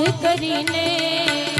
હાથ કરીને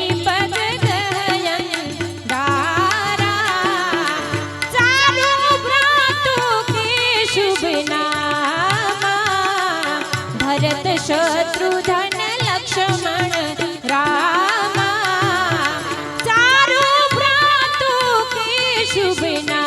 between us.